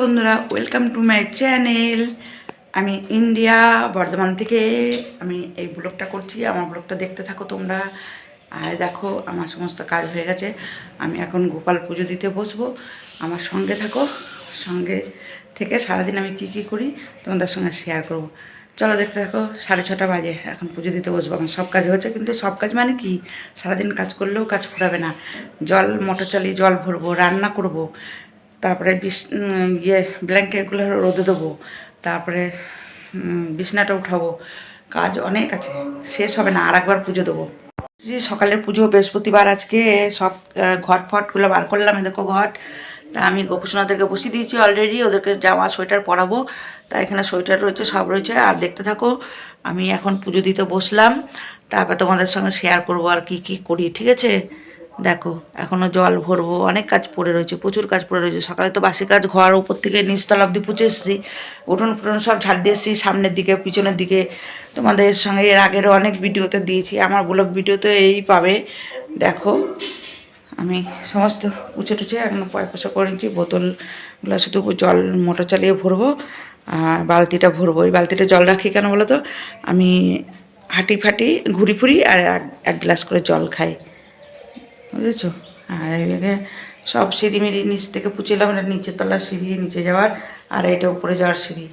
বন্ধুরা welcome to my channel আমি India, Bardhaman থেকে আমি এই ব্লগটা করছি, আমার ব্লগটা দেখতে থাকো তোমরা। আর দেখো, আমার সমস্ত কাজ হয়ে গেছে। আমি এখন গোপাল পুজো দিতে বসবো। আমার সঙ্গে থাকো, সঙ্গে থেকে সারাদিন আমি কি কি করি তোমাদের সঙ্গে শেয়ার করব। চলো দেখতে থাকো, সাড়ে ছটা বাজে, এখন পুজো দিতে বসবো। আমার সব কাজ হয়েছে, কিন্তু সব কাজ মানে কি? সারাদিন কাজ করলেও কাজ ফুরাবে না। জল মোটর চালিয়ে জল ভরবো, রান্না করব। তারপরে বিছ ইয়ে ব্ল্যাঙ্কেটগুলো রোদে দেবো তারপরে বিছনাটা উঠাবো। কাজ অনেক আছে, শেষ হবে না আর একবার পুজো দেবো। যে সকালের পুজো, বৃহস্পতিবার আজকে, সব ঘট ফটগুলো বার করলাম দেখো ঘট। তা আমি গোপুসোনাদেরকে বসিয়ে দিয়েছি অলরেডি ওদেরকে জামা, সোয়েটার পরাবো। তা এখানে সোয়েটার রয়েছে, সব রয়েছে, আর দেখতে থাকো, আমি এখন পুজো দিতে বসলাম। তারপর তোমাদের সঙ্গে শেয়ার করব আর কি কি করি, ঠিক আছে? দেখো এখনও জল ভরবো, অনেক কাজ পড়ে রয়েছে, প্রচুর কাজ পড়ে রয়েছে। সকালে তো বাসি কাজ, ঘর, উপর থেকে নিচতলা অব্দি পুচে এসেছি। উঠোন ফুটন সব ঝাড় দিয়ে এসেছি, সামনের দিকে, পিছনের দিকে। তোমাদের সঙ্গে এর আগেরও অনেক ভিডিওতে দিয়েছি, আমার ব্লগ ভিডিও তো এই পাবে। দেখো, আমি সমস্ত পুছে টুছে এখন পয় পয়সা করে নিচ্ছি, বোতলগুলো শুধু জল মোটর চালিয়ে ভরবো, আর বালতিটা ভরবো। এই বালতিটা জল রাখি কেন বলো তো? আমি হাঁটি ফাটি, ঘুরি ফুরি, আর এক গ্লাস করে জল খাই। বুঝেছ? আর এদিকে সব সিঁড়ি মিড়ি নিচ থেকে পুছিলাম এটা নিচের তলার সিঁড়ি, নিচে যাওয়ার, আর এটা উপরে যাওয়ার সিঁড়ি।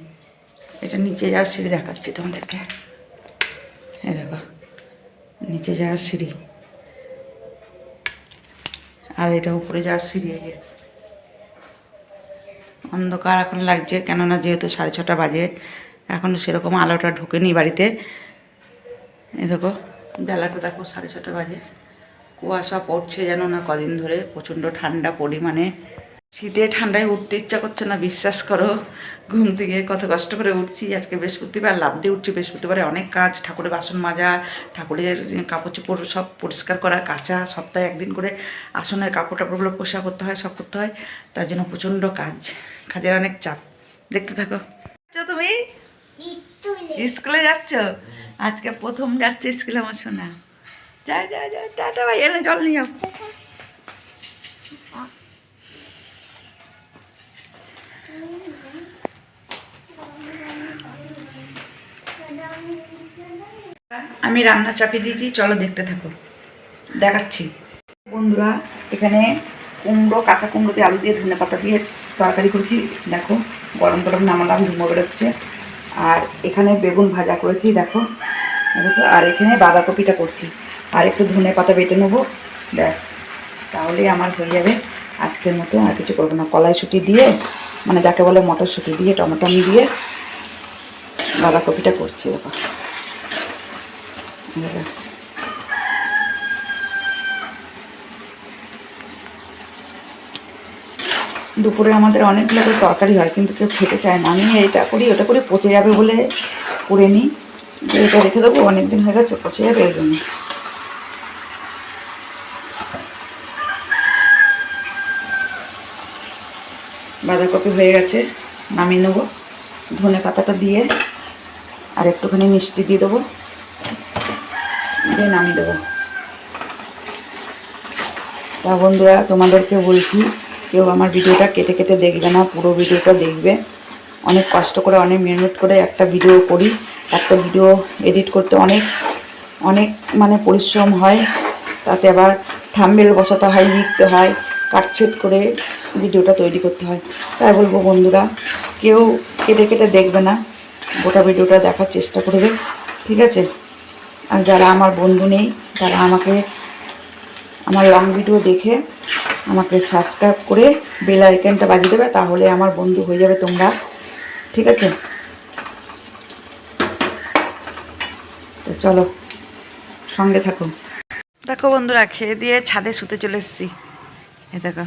এটা নিচে যাওয়ার সিঁড়ি দেখাচ্ছি তোমাদেরকে। এ দেখো, নিচে যাওয়ার সিঁড়ি। আর এটা উপরে যাওয়ার সিঁড়ি যে। অন্ধকার এখন লাগছে, কেননা যেহেতু সাড়ে ছটা বাজে এখনও সেরকম আলোটা ঢোকেনি বাড়িতে। এই দেখো, বেলাটা দেখো সাড়ে ছটা বাজে। কুয়াশা পড়ছে যেন না কদিন ধরে প্রচণ্ড ঠান্ডা পরিমাণে। শীতে ঠান্ডায় উঠতে ইচ্ছা করছে না বিশ্বাস করো। ঘুম থেকে কত কষ্ট করে উঠছি। আজকে বৃহস্পতিবার লাভ দিয়ে উঠছি। বৃহস্পতিবারে অনেক কাজ ঠাকুরের বাসন মাজা ঠাকুরের কাপড় চোপড় সব পরিষ্কার করা কাঁচা সপ্তাহে একদিন করে আসনের কাপড় টাপড়গুলো পোষা করতে হয় সব করতে হয়। তার জন্য প্রচণ্ড কাজ কাজের অনেক চাপ। দেখতে থাকো। তুমি? স্কুলে। যাচ্ছ? আজকে প্রথম যাচ্ছে স্কুলে আমার শোনা ভাই এনে জল নিয়ে আমি রান্না চাপিয়ে দিয়েছি, চলো দেখতে থাকো। দেখাচ্ছি। বন্ধুরা, এখানে কুমড়ো, কাঁচা কুমড়ো দিয়ে আলু দিয়ে ধনে পাতা দিয়ে তরকারি করেছি। দেখো, গরম গরম নামালাম, ধুমো বেরোচ্ছে। আর এখানে বেগুন ভাজা করেছি দেখো দেখো। আর এখানে বাঁধাকপিটা করছি। আর একটু ধনে পাতা বেটে নেব। ব্যাস, তাহলেই আমার হয়ে যাবে। আজকের মতো আর কিছু করব না। কলাইশুটি দিয়ে মানে যাকে বলে মটরশুঁটি দিয়ে, টমেটো দিয়ে বাঁধাকপিটা করছি দেখো। দুপুরে আমাদের অনেকগুলো করে তরকারি হয়, কিন্তু কেউ খেতে চায় না। আমি এটা করি, ওটা করে পচে যাবে বলে করে নিই। এটা রেখে দেবো অনেক দিন হয়ে গেছে, পচে যাবে এই জন্য। বাঁধাকপি হয়ে গেছে, নামিয়ে নেব। ধনে পাতাটা দিয়ে আর একটুখানি মিষ্টি দিয়ে দেবো। দিয়ে নামিয়ে দেবো। তা বন্ধুরা, তোমাদেরকে বলছি, কেউ আমার ভিডিওটা কেটে কেটে দেখবে না, পুরো ভিডিওটা দেখবে। অনেক কষ্ট করে, অনেক মেহনত করে একটা ভিডিও করি। একটা ভিডিও এডিট করতে অনেক অনেক মানে পরিশ্রম হয়। তাতে আবার থাম্বেল বসাতে হয়, লিখতে হয়। কাটছেট করে ভিডিওটা তৈরি করতে হয়। তাই বলব বন্ধুরা, কেউ কেটে কেটে দেখবে না, গোটা ভিডিওটা দেখার চেষ্টা করবে, ঠিক আছে? আর যারা আমার বন্ধু নেই, তারা আমাকে, আমার লং ভিডিও দেখে আমাকে সাবস্ক্রাইব করে বেল আইকনটা বাজিয়ে দেবে, তাহলে আমার বন্ধু হয়ে যাবে তোমরা, ঠিক আছে? তো চলো, সঙ্গে থাকো। দেখো বন্ধুরা, খেয়ে দিয়ে ছাদে শুতে চলে এসেছি। এই দেখো,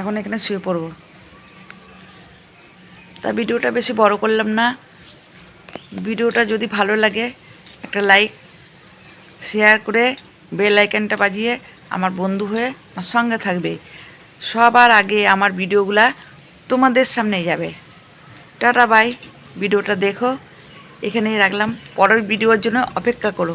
এখন এখানে শুয়ে পড়ব। তা ভিডিওটা বেশি বড় করলাম না। ভিডিওটা যদি ভালো লাগে, একটা লাইক শেয়ার করে বেল আইকনটা বাজিয়ে আমার বন্ধু হয়ে আমার সঙ্গে থাকবে। সবার আগে আমার ভিডিওগুলা তোমাদের সামনেই যাবে। টাটা বাই ভিডিওটা দেখো। এখানেই রাখলাম। পরের ভিডিওর জন্য অপেক্ষা করো।